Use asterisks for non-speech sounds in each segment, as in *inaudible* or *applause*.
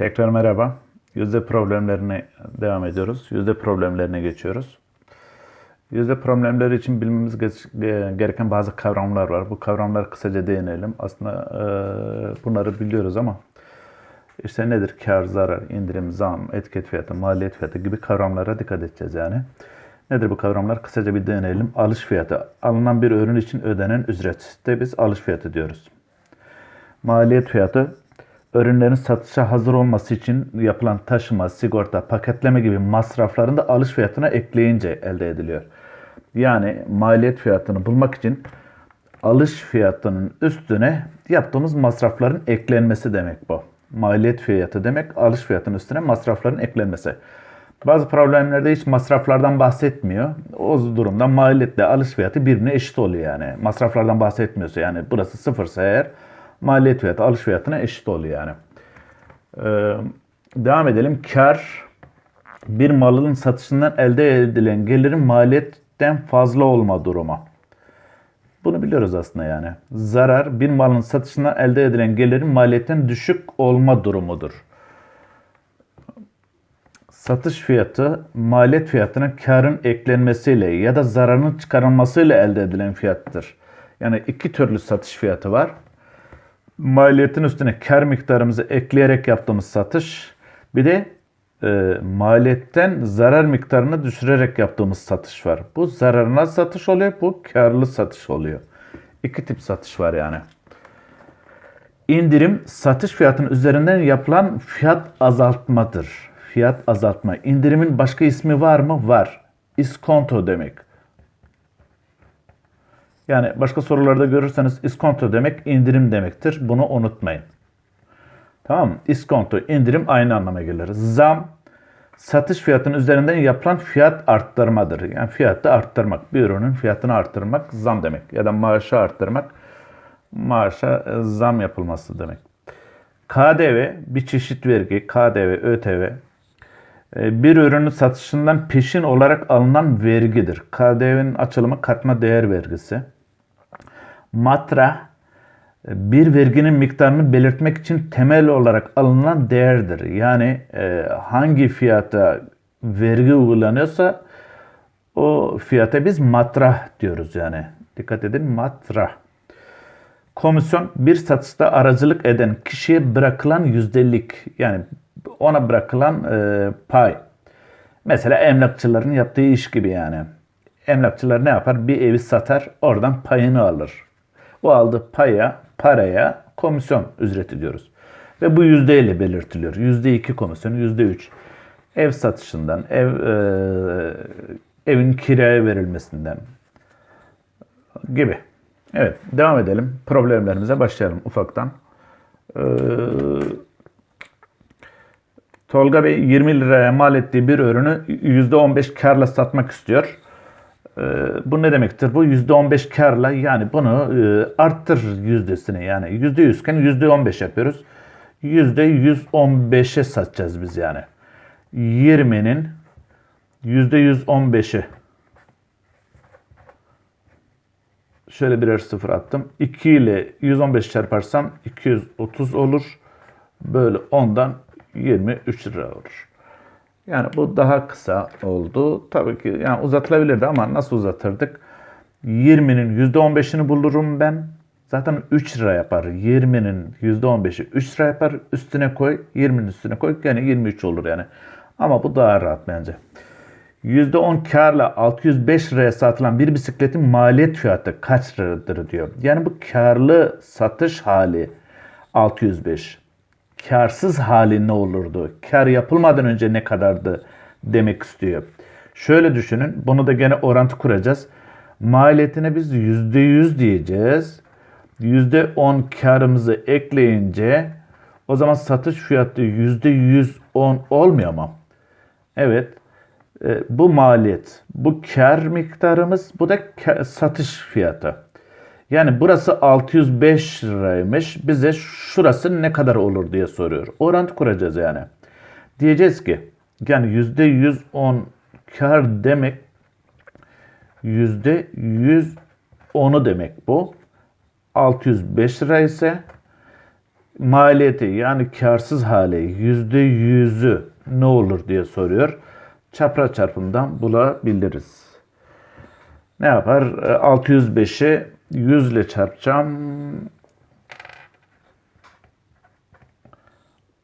Tekrar merhaba. Yüzde problemlerine devam ediyoruz. Yüzde problemlerine geçiyoruz. Yüzde problemleri için bilmemiz ge- ge- gereken bazı kavramlar var. Bu kavramları kısaca değinelim. Aslında e, bunları biliyoruz ama işte nedir? Kar, zarar, indirim, zam, etiket fiyatı, maliyet fiyatı gibi kavramlara dikkat edeceğiz yani. Nedir bu kavramlar? Kısaca bir değinelim. Alış fiyatı. Alınan bir ürün için ödenen ücret. De biz alış fiyatı diyoruz. Maliyet fiyatı ürünlerin satışa hazır olması için yapılan taşıma, sigorta, paketleme gibi masrafların da alış fiyatına ekleyince elde ediliyor. Yani maliyet fiyatını bulmak için alış fiyatının üstüne yaptığımız masrafların eklenmesi demek bu. Maliyet fiyatı demek alış fiyatının üstüne masrafların eklenmesi. Bazı problemlerde hiç masraflardan bahsetmiyor. O durumda maliyetle alış fiyatı birbirine eşit oluyor yani. Masraflardan bahsetmiyorsa yani burası sıfırsa eğer maliyet fiyatı alış fiyatına eşit oluyor yani. Ee, devam edelim. Kar bir malın satışından elde edilen gelirin maliyetten fazla olma durumu. Bunu biliyoruz aslında yani. Zarar bir malın satışından elde edilen gelirin maliyetten düşük olma durumudur. Satış fiyatı maliyet fiyatına karın eklenmesiyle ya da zararın çıkarılmasıyla elde edilen fiyattır. Yani iki türlü satış fiyatı var. Maliyetin üstüne kar miktarımızı ekleyerek yaptığımız satış. Bir de e, maliyetten zarar miktarını düşürerek yaptığımız satış var. Bu zararına satış oluyor, bu karlı satış oluyor. İki tip satış var yani. İndirim satış fiyatının üzerinden yapılan fiyat azaltmadır. Fiyat azaltma. İndirimin başka ismi var mı? Var. İskonto demek. Yani başka sorularda görürseniz iskonto demek indirim demektir. Bunu unutmayın. Tamam mı? İskonto, indirim aynı anlama gelir. Zam, satış fiyatının üzerinden yapılan fiyat arttırmadır. Yani fiyatı arttırmak. Bir ürünün fiyatını arttırmak zam demek. Ya da maaşı arttırmak maaşa e, zam yapılması demek. KDV bir çeşit vergi, KDV, ÖTV e, bir ürünün satışından peşin olarak alınan vergidir. KDV'nin açılımı katma değer vergisi. Matra e, bir verginin miktarını belirtmek için temel olarak alınan değerdir. Yani e, hangi fiyata vergi uygulanıyorsa o fiyata biz matrah diyoruz yani. Dikkat edin matrah. Komisyon bir satışta aracılık eden kişiye bırakılan yüzdelik yani ona bırakılan e, pay. Mesela emlakçıların yaptığı iş gibi yani. Emlakçılar ne yapar? Bir evi satar, oradan payını alır. O aldığı paya, paraya komisyon ücreti diyoruz. Ve bu yüzdeyle belirtiliyor. Yüzde iki komisyon, yüzde üç. Ev satışından, ev e, evin kiraya verilmesinden gibi. Evet, devam edelim. Problemlerimize başlayalım ufaktan. Ee, Tolga Bey 20 liraya mal ettiği bir ürünü %15 karla satmak istiyor. Ee, bu ne demektir? Bu %15 karla yani bunu e, arttır yüzdesini yani %100 iken %15 yapıyoruz. %115'e satacağız biz yani. 20'nin %115'i şöyle birer sıfır attım. 2 ile 115 çarparsam 230 olur. Böyle 10'dan 23 lira olur. Yani bu daha kısa oldu. Tabii ki yani uzatılabilirdi ama nasıl uzatırdık? 20'nin %15'ini bulurum ben. Zaten 3 lira yapar. 20'nin %15'i 3 lira yapar. Üstüne koy. 20'nin üstüne koy. Yani 23 olur yani. Ama bu daha rahat bence. %10 karla 605 liraya satılan bir bisikletin maliyet fiyatı kaç liradır diyor. Yani bu karlı satış hali 605. Karsız hali ne olurdu? Kar yapılmadan önce ne kadardı demek istiyor. Şöyle düşünün. Bunu da gene orantı kuracağız. Maliyetine biz %100 diyeceğiz. %10 karımızı ekleyince o zaman satış fiyatı %110 olmuyor mu? Evet. E, bu maliyet, bu kar miktarımız, bu da satış fiyatı. Yani burası 605 liraymış. Bize şurası ne kadar olur diye soruyor. Orantı kuracağız yani. Diyeceğiz ki yani %110 kar demek %110'u demek bu. 605 lira ise maliyeti yani karsız hali yüzde yüzü ne olur diye soruyor. Çapraz çarpımdan bulabiliriz. Ne yapar? E, 605'i 100 ile çarpacağım.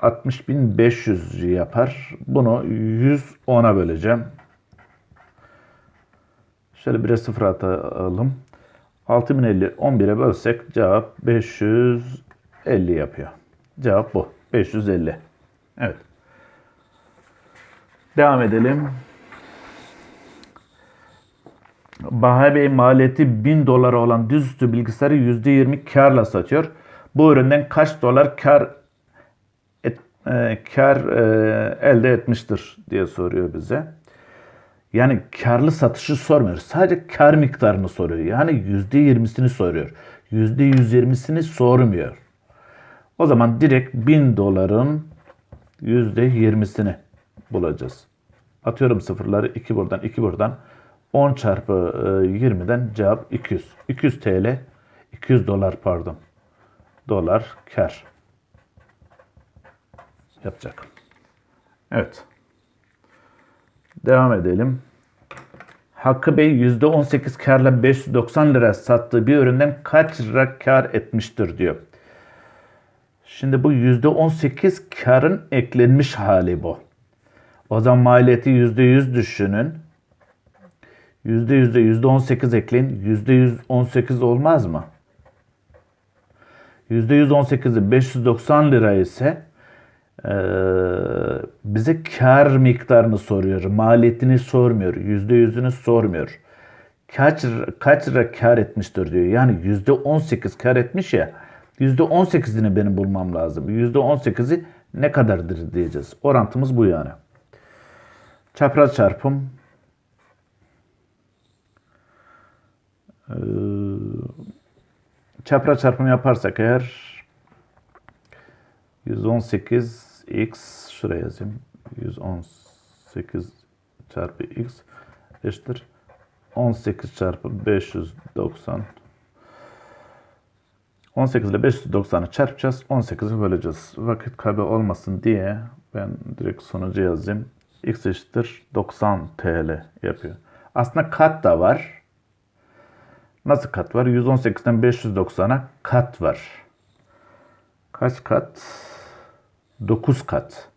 60.500 yapar. Bunu 110'a böleceğim. Şöyle bire sıfır atalım. 6050 11'e bölsek cevap 550 yapıyor. Cevap bu. 550. Evet. Devam edelim. Baha Bey maliyeti 1000 dolar olan düzüstü bilgisayarı %20 karla satıyor. Bu üründen kaç dolar kar et, e, kar e, elde etmiştir diye soruyor bize. Yani karlı satışı sormuyor. Sadece kar miktarını soruyor. Yani %20'sini soruyor. %120'sini sormuyor. O zaman direkt 1000 doların %20'sini bulacağız. Atıyorum sıfırları 2 buradan 2 buradan. 10 çarpı e, 20'den cevap 200. 200 TL 200 dolar pardon. Dolar kar yapacak. Evet. Devam edelim. Hakkı Bey %18 karla 590 lira sattığı bir üründen kaç lira kar etmiştir diyor. Şimdi bu %18 karın eklenmiş hali bu. O zaman maliyeti %100 düşünün. %100'de %18 ekleyin. %118 olmaz mı? %118'i 590 lira ise ee, bize kar miktarını soruyor. Maliyetini sormuyor. %100'ünü sormuyor. Kaç, kaç lira kar etmiştir diyor. Yani %18 kar etmiş ya. %18'ini benim bulmam lazım. %18'i ne kadardır diyeceğiz. Orantımız bu yani. Çapraz çarpım. Ee, çapraz çarpım yaparsak eğer 118 x şuraya yazayım. 118 çarpı x eşittir 18 çarpı 590 18 ile 590'ı çarpacağız. 18'i böleceğiz. Vakit kaybı olmasın diye ben direkt sonucu yazayım. x eşittir 90 TL yapıyor. Aslında kat da var. Nasıl kat var? 118'den 590'a kat var. Kaç kat? 9 kat.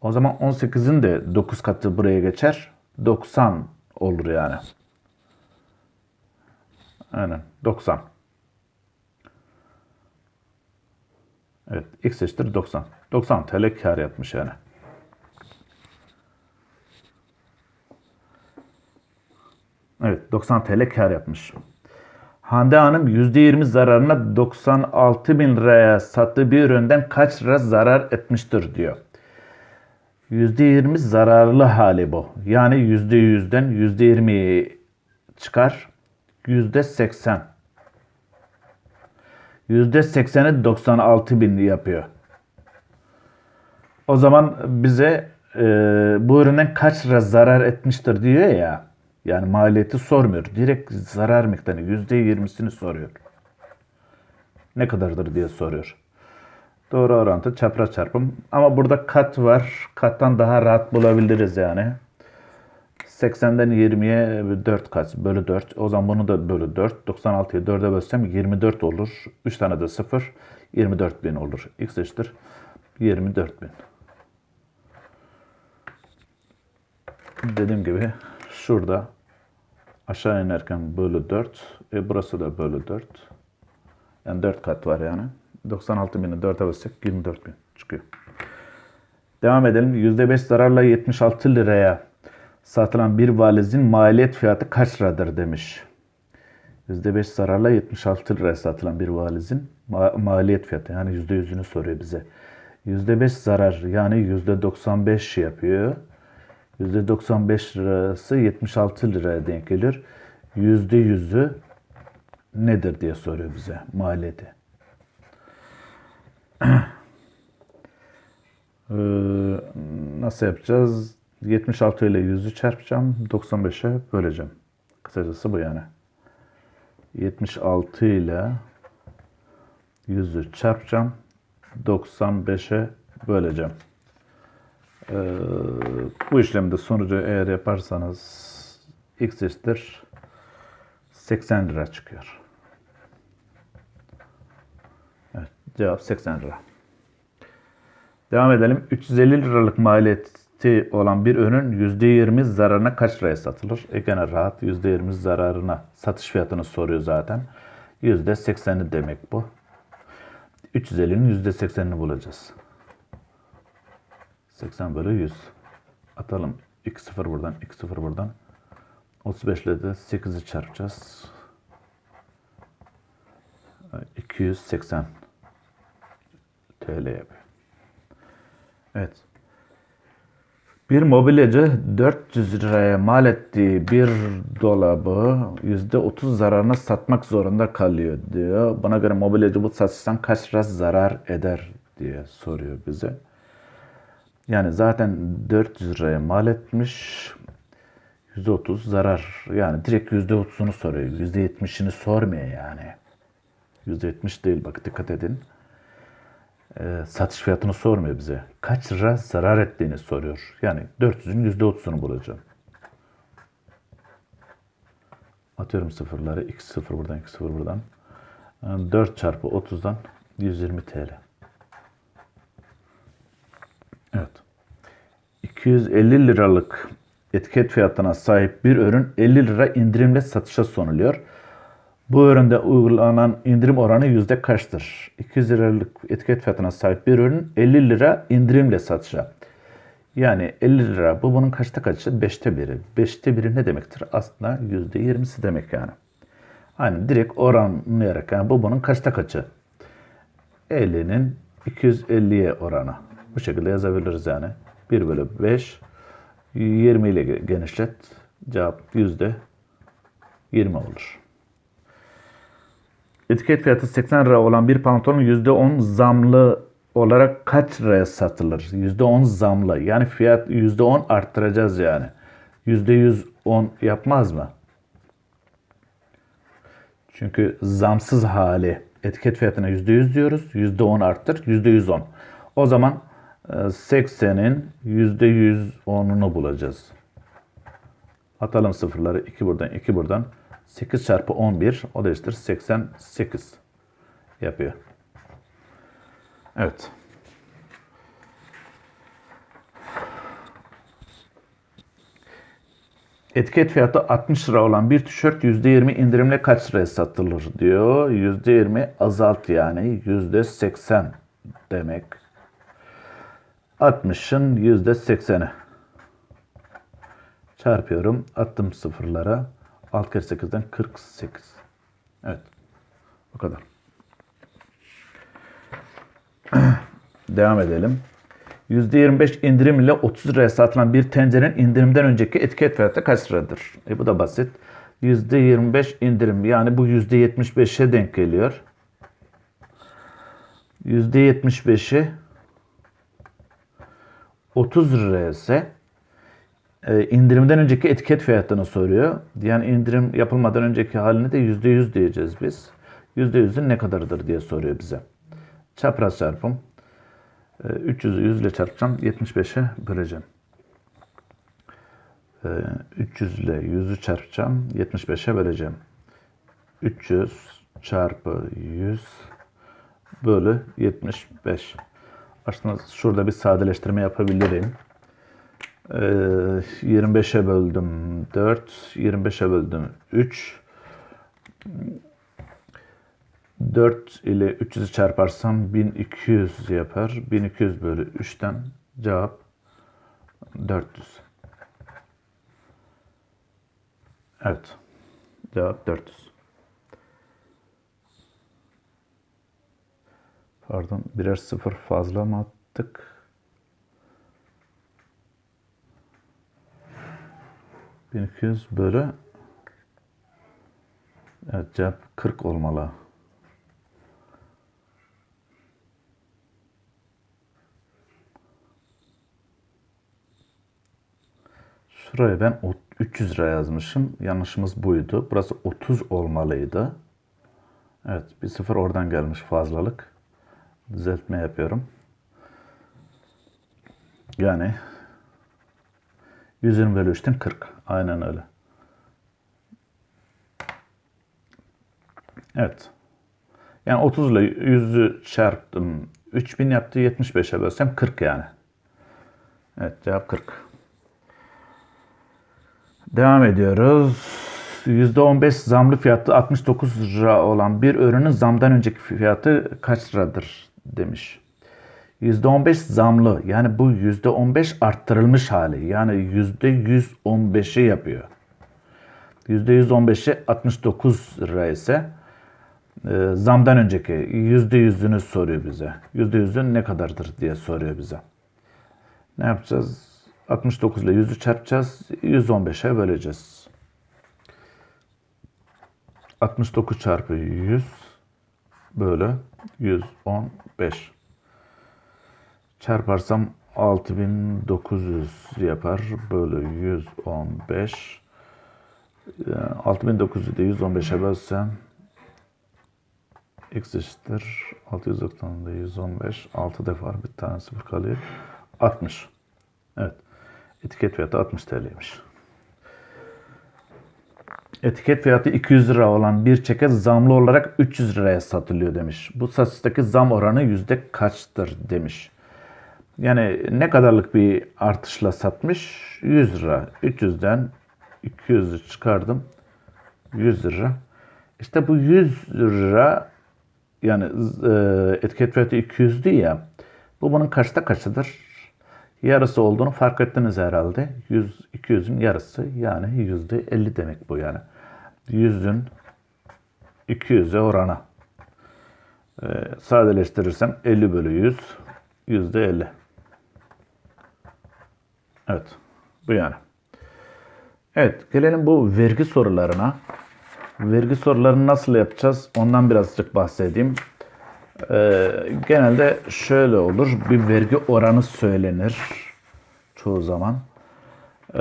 O zaman 18'in de 9 katı buraya geçer. 90 olur yani. Aynen 90. Evet x eşittir 90. 90 TL kar yapmış yani. Evet 90 TL kar yapmış. Hande Hanım %20 zararına 96 bin liraya sattığı bir üründen kaç lira zarar etmiştir diyor. %20 zararlı hali bu. Yani %100'den %20'yi çıkar. %80. %80'i 96 bin yapıyor. O zaman bize e, bu üründen kaç lira zarar etmiştir diyor ya. Yani maliyeti sormuyor. Direkt zarar miktarını %20'sini soruyor. Ne kadardır diye soruyor. Doğru orantı çapraz çarpım. Ama burada kat var. Kattan daha rahat bulabiliriz yani. 80'den 20'ye 4 kat bölü 4. O zaman bunu da bölü 4. 96'yı 4'e bölsem 24 olur. 3 tane de 0. 24 bin olur. X eşittir 24 bin. Dediğim gibi şurada aşağı inerken bölü 4. E burası da bölü 4. Yani 4 kat var yani. 96 bini 4'e bölsek 24 bin çıkıyor. Devam edelim. %5 zararla 76 liraya satılan bir valizin maliyet fiyatı kaç liradır demiş. %5 zararla 76 liraya satılan bir valizin ma- maliyet fiyatı yani %100'ünü soruyor bize. %5 zarar yani %95 yapıyor. %95 lirası 76 liraya denk geliyor. %100'ü nedir diye soruyor bize maliyeti. *clears throat* ee, nasıl yapacağız? 76 ile 100'ü çarpacağım. 95'e böleceğim. Kısacası bu yani. 76 ile 100'ü çarpacağım. 95'e böleceğim. Ee, bu işlemde sonucu eğer yaparsanız x eşittir 80 lira çıkıyor. Evet, cevap 80 lira. Devam edelim. 350 liralık maliyeti olan bir ürün %20 zararına kaç liraya satılır? E gene rahat %20 zararına satış fiyatını soruyor zaten. %80'i demek bu. 350'nin %80'ini bulacağız. 80 bölü 100. Atalım. 2 0 buradan, 2 0 buradan. 35 ile de 8'i çarpacağız. 280 TL yapıyor. Evet. Bir mobilyacı 400 liraya mal ettiği bir dolabı %30 zararına satmak zorunda kalıyor diyor. Buna göre mobilyacı bu satıştan kaç lira zarar eder diye soruyor bize. Yani zaten 400 liraya mal etmiş. %30 zarar. Yani direkt %30'unu soruyor. %70'ini sormuyor yani. %70 değil bak dikkat edin. Ee, satış fiyatını sormuyor bize. Kaç lira zarar ettiğini soruyor. Yani 400'ün %30'unu bulacağım. Atıyorum sıfırları. 2 sıfır buradan 2 sıfır buradan. Yani 4 çarpı 30'dan 120 TL. Evet. 250 liralık etiket fiyatına sahip bir ürün 50 lira indirimle satışa sunuluyor. Bu üründe uygulanan indirim oranı yüzde kaçtır? 200 liralık etiket fiyatına sahip bir ürün 50 lira indirimle satışa. Yani 50 lira bu bunun kaçta kaçı? Beşte biri. Beşte biri ne demektir? Aslında yüzde yirmisi demek yani. Hani direkt oranlayarak yani bu bunun kaçta kaçı? 50'nin 250'ye oranı. Bu şekilde yazabiliriz yani. 1 bölü 5 20 ile genişlet. Cevap yüzde 20 olur. Etiket fiyatı 80 lira olan bir pantolon %10 zamlı olarak kaç liraya satılır? %10 zamlı. Yani fiyat %10 arttıracağız yani. %110 yapmaz mı? Çünkü zamsız hali etiket fiyatına %100 diyoruz. %10 arttır, %110. O zaman 80'in %110'unu bulacağız. Atalım sıfırları. 2 buradan, 2 buradan. 8 çarpı 11 o da eşittir 88 yapıyor. Evet. Etiket fiyatı 60 lira olan bir tişört %20 indirimle kaç liraya satılır diyor. %20 azalt yani %80 demek. 60'ın %80'i. Çarpıyorum. Attım sıfırlara. 6 kere 8'den 48. Evet. Bu kadar. *clears throat* Devam edelim. %25 indirim ile 30 liraya satılan bir tencerenin indirimden önceki etiket fiyatı kaç liradır? E bu da basit. %25 indirim yani bu %75'e denk geliyor. %75'i 30 liraya ise e, indirimden önceki etiket fiyatını soruyor. Yani indirim yapılmadan önceki halini de %100 diyeceğiz biz. %100'ün ne kadarıdır diye soruyor bize. Çapraz çarpım. E, 300'ü 100 ile çarpacağım. 75'e böleceğim. E, 300 ile 100'ü çarpacağım. 75'e böleceğim. 300 çarpı 100 bölü 75. Aslında şurada bir sadeleştirme yapabilirim. 25'e böldüm 4, 25'e böldüm 3. 4 ile 300'ü çarparsam 1200 yapar. 1200 bölü 3'ten cevap 400. Evet. Cevap 400. Pardon birer sıfır fazla mı attık? 1200 bölü Evet cevap 40 olmalı. Şuraya ben 300 lira yazmışım. Yanlışımız buydu. Burası 30 olmalıydı. Evet bir sıfır oradan gelmiş fazlalık. Düzeltme yapıyorum. Yani 120 bölü 3'ten 40. Aynen öyle. Evet. Yani 30 ile 100'ü çarptım. 3000 yaptı 75'e bölsem 40 yani. Evet cevap 40. Devam ediyoruz. %15 zamlı fiyatı 69 lira olan bir ürünün zamdan önceki fiyatı kaç liradır demiş. %15 zamlı yani bu %15 arttırılmış hali yani %115'i yapıyor. %115'i 69 lira ise e, zamdan önceki %100'ünü soruyor bize. %100'ün ne kadardır diye soruyor bize. Ne yapacağız? 69 ile 100'ü çarpacağız. 115'e böleceğiz. 69 çarpı 100 bölü 115. Çarparsam 6900 yapar. Bölü 115. Yani 6900'ü de 115'e bölsem x eşittir 690'da 115 6 defa bir tane sıfır kalıyor 60 evet etiket fiyatı 60 TL'ymiş etiket fiyatı 200 lira olan bir çeket zamlı olarak 300 liraya satılıyor demiş. Bu satıştaki zam oranı yüzde kaçtır demiş. Yani ne kadarlık bir artışla satmış? 100 lira. 300'den 200'ü çıkardım. 100 lira. İşte bu 100 lira yani e, etiket fiyatı 200'dü ya. Bu bunun kaçta kaçıdır? Yarısı olduğunu fark ettiniz herhalde. 100, 200'ün yarısı yani yüzde 50 demek bu yani. 100'ün 200'e oranı. E, sadeleştirirsem 50 bölü 100 yüzde 50. Evet. Bu yani. Evet. Gelelim bu vergi sorularına. Vergi sorularını nasıl yapacağız? Ondan birazcık bahsedeyim. Ee, genelde şöyle olur. Bir vergi oranı söylenir. Çoğu zaman. Ee,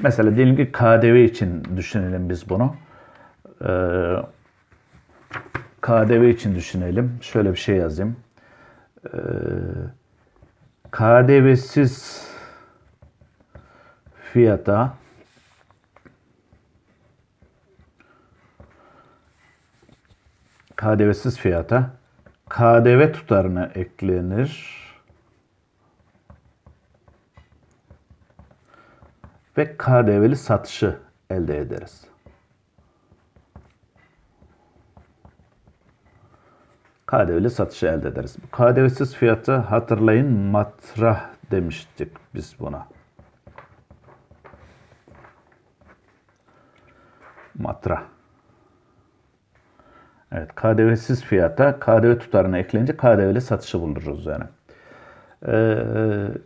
mesela diyelim ki KDV için düşünelim biz bunu. Ee, KDV için düşünelim. Şöyle bir şey yazayım. Ee, KDV'siz fiyata KDV'siz fiyata KDV tutarına eklenir ve KDV'li satışı elde ederiz. KDV'li satışı elde ederiz. KDV'siz fiyatı hatırlayın matrah demiştik biz buna. Matrah. Evet, KDV'siz fiyata KDV tutarına eklenince KDV'li satışı buluruz yani. Ee,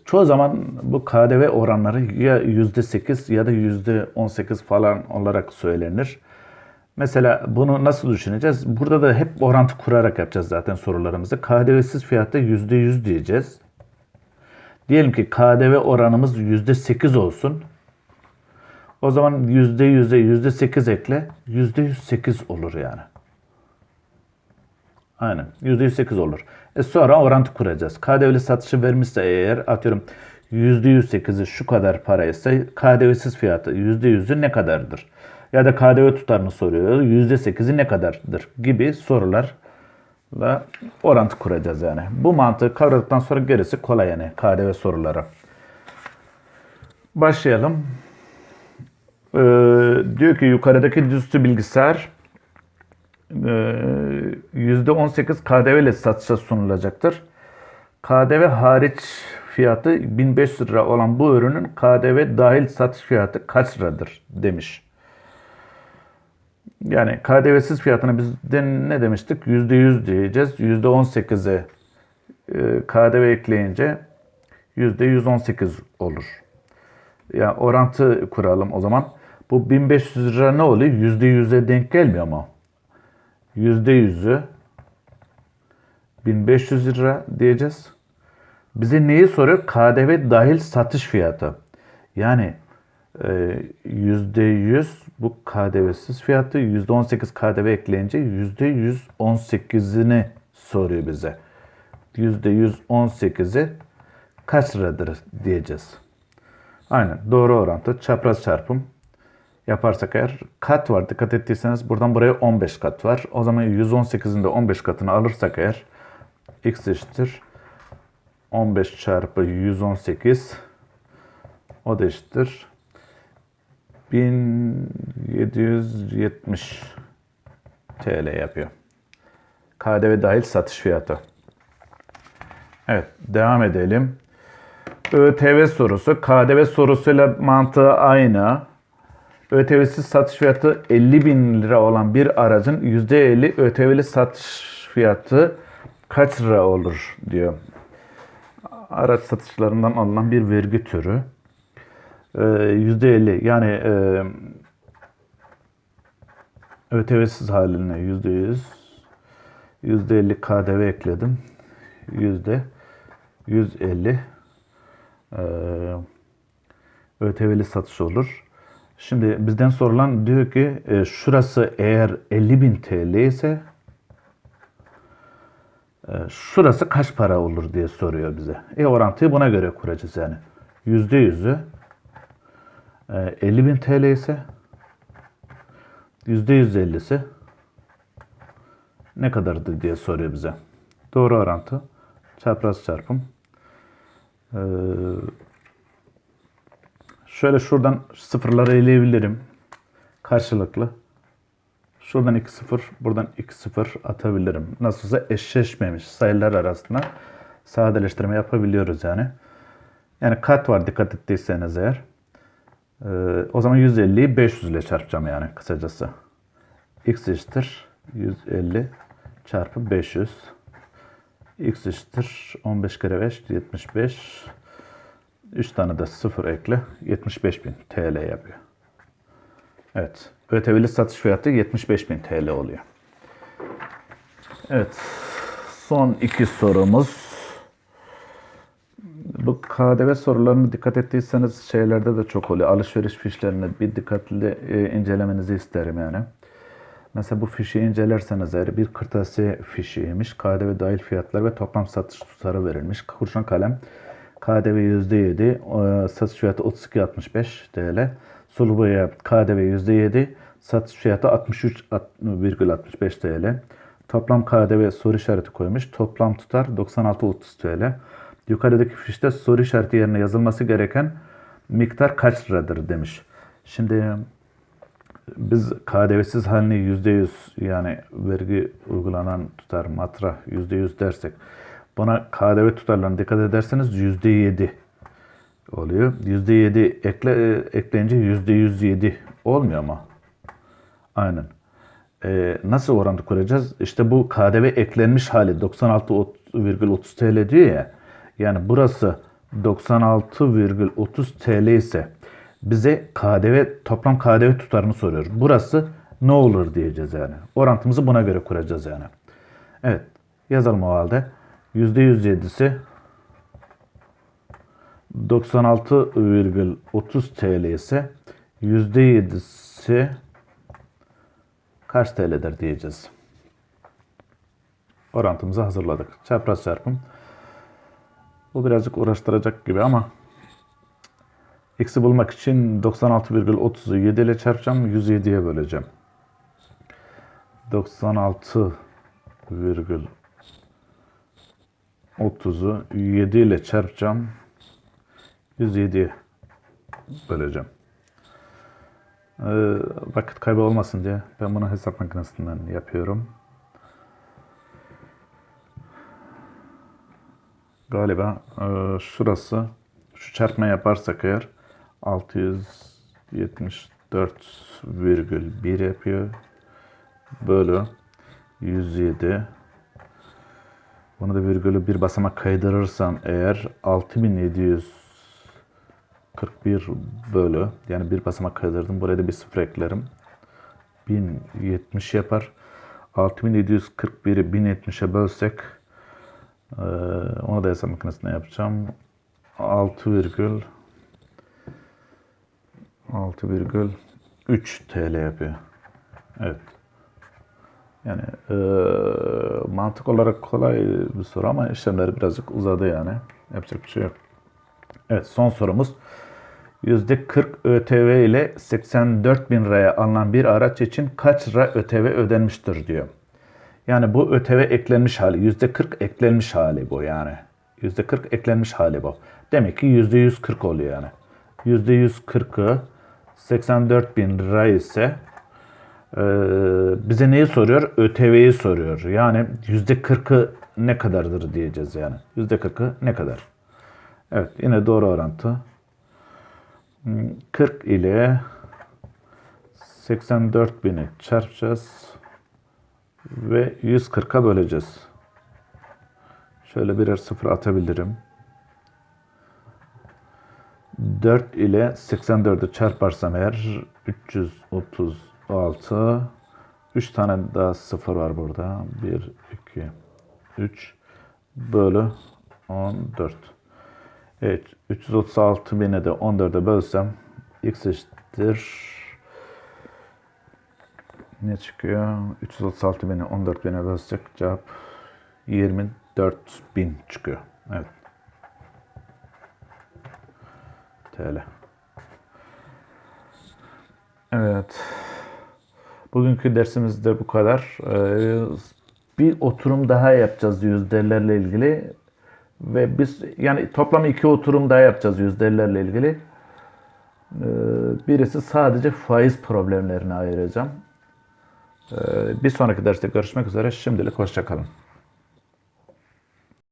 çoğu zaman bu KDV oranları ya %8 ya da %18 falan olarak söylenir. Mesela bunu nasıl düşüneceğiz? Burada da hep orantı kurarak yapacağız zaten sorularımızı. KDV'siz fiyatta %100 diyeceğiz. Diyelim ki KDV oranımız %8 olsun. O zaman %100'e %8 ekle. %108 olur yani. Aynen. %108 olur. E sonra orantı kuracağız. KDV'li satışı vermişse eğer atıyorum %108'i şu kadar paraysa KDV'siz fiyatı %100'ü ne kadardır? Ya da KDV tutarını soruyor. %8'i ne kadardır? Gibi sorularla orantı kuracağız yani. Bu mantığı kavradıktan sonra gerisi kolay yani KDV soruları. Başlayalım. Ee, diyor ki yukarıdaki düzüstü bilgisayar %18 KDV ile satışa sunulacaktır. KDV hariç fiyatı 1500 lira olan bu ürünün KDV dahil satış fiyatı kaç liradır demiş. Yani KDV'siz fiyatına biz de ne demiştik? %100 diyeceğiz. %18'e KDV ekleyince %118 olur. Yani orantı kuralım o zaman. Bu 1500 lira ne oluyor? %100'e denk gelmiyor mu? %100'ü 1500 lira diyeceğiz. Bize neyi soruyor? KDV dahil satış fiyatı. Yani %100 bu KDV'siz fiyatı %18 KDV ekleyince %118'ini soruyor bize. %118'i kaç liradır diyeceğiz. Aynen doğru orantı çapraz çarpım yaparsak eğer kat var. Dikkat ettiyseniz buradan buraya 15 kat var. O zaman 118'in de 15 katını alırsak eğer x eşittir 15 çarpı 118 o da eşittir 1770 TL yapıyor. KDV dahil satış fiyatı. Evet, devam edelim. ÖTV sorusu. KDV sorusuyla mantığı aynı. ÖTV'siz satış fiyatı 50 bin lira olan bir aracın %50 ÖTV'li satış fiyatı kaç lira olur diyor. Araç satışlarından alınan bir vergi türü. Ee, %50 yani e, ÖTV'siz haline %100 %50 KDV ekledim. Yüzde 150 e, ÖTV'li satış olur. Şimdi bizden sorulan diyor ki e, şurası eğer 50.000 TL ise e, şurası kaç para olur diye soruyor bize. E orantıyı buna göre kuracağız yani. Yüzde yüzü e, 50.000 TL ise yüzde yüz ellisi ne kadardır diye soruyor bize. Doğru orantı. Çapraz çarpım. Ee, şöyle şuradan sıfırları eleyebilirim. Karşılıklı. Şuradan 2 sıfır, buradan 2 sıfır atabilirim. Nasılsa eşleşmemiş sayılar arasında sadeleştirme yapabiliyoruz yani. Yani kat var dikkat ettiyseniz eğer. Ee, o zaman 150'yi 500 ile çarpacağım yani kısacası. x eşittir 150 çarpı 500 x eşittir 15 kere 5 75 3 tane de 0 ekle 75.000 TL yapıyor. Evet. ÖTV'li satış fiyatı 75.000 TL oluyor. Evet. Son iki sorumuz. Bu KDV sorularını dikkat ettiyseniz şeylerde de çok oluyor. Alışveriş fişlerini bir dikkatli e, incelemenizi isterim yani. Mesela bu fişi incelerseniz eğer bir kırtasiye fişiymiş. KDV dahil fiyatlar ve toplam satış tutarı verilmiş. Kurşun kalem KDV %7, e, satış fiyatı 32.65 TL. Sulu boya KDV %7, satış fiyatı 63,65 TL. Toplam KDV soru işareti koymuş. Toplam tutar 96.30 TL. Yukarıdaki fişte soru işareti yerine yazılması gereken miktar kaç liradır demiş. Şimdi biz KDV'siz halini %100 yani vergi uygulanan tutar matra %100 dersek buna KDV tutarlarına dikkat ederseniz %7 oluyor. %7 ekle, ekleyince %107 olmuyor mu? Aynen. Ee, nasıl orantı kuracağız? İşte bu KDV eklenmiş hali 96,30 TL diyor ya. Yani burası 96,30 TL ise bize KDV toplam KDV tutarını soruyor. Burası ne olur diyeceğiz yani. Orantımızı buna göre kuracağız yani. Evet. Yazalım o halde. %107'si 96,30 TL ise %7'si kaç TL'dir diyeceğiz. Orantımızı hazırladık. Çapraz çarpım. Bu birazcık uğraştıracak gibi ama x'i bulmak için 96,30'u 7 ile çarpacağım. 107'ye böleceğim. 96,30'u 7 ile çarpacağım. 107'ye böleceğim. Ee, vakit kaybı olmasın diye ben bunu hesap makinesinden yapıyorum. Galiba e, şurası şu çarpma yaparsak eğer 674,1 yapıyor. Bölü 107 bunu da virgülü bir basamak kaydırırsam eğer 6741 bölü yani bir basamak kaydırdım. Buraya da bir sıfır eklerim. 1070 yapar. 6741'i 1070'e bölsek ee, onu da hesap makinesine yapacağım. 6 virgül 6,3 TL yapıyor. Evet. Yani e, mantık olarak kolay bir soru ama işlemleri birazcık uzadı yani. Yapacak bir şey yok. Evet son sorumuz. %40 ÖTV ile 84 bin liraya alınan bir araç için kaç lira ÖTV ödenmiştir diyor. Yani bu ÖTV eklenmiş hali. %40 eklenmiş hali bu yani. %40 eklenmiş hali bu. Demek ki %140 oluyor yani. %140'ı 84 bin lira ise bize neyi soruyor? ÖTV'yi soruyor. Yani %40'ı ne kadardır diyeceğiz yani. %40'ı ne kadar? Evet yine doğru orantı. 40 ile 84 bini çarpacağız ve 140'a böleceğiz. Şöyle birer sıfır atabilirim. 4 ile 84'ü çarparsam eğer 336 3 tane daha sıfır var burada. 1, 2, 3 bölü 14. Evet 336 bine de 14'e bölsem x eşittir ne çıkıyor? 336 bini 14 bine bölsek cevap 24 bin çıkıyor. Evet. TL. Evet. Bugünkü dersimiz de bu kadar. Ee, bir oturum daha yapacağız yüzdelerle ilgili. Ve biz yani toplam iki oturum daha yapacağız yüzdelerle ilgili. Ee, birisi sadece faiz problemlerine ayıracağım. Ee, bir sonraki derste görüşmek üzere. Şimdilik hoşçakalın.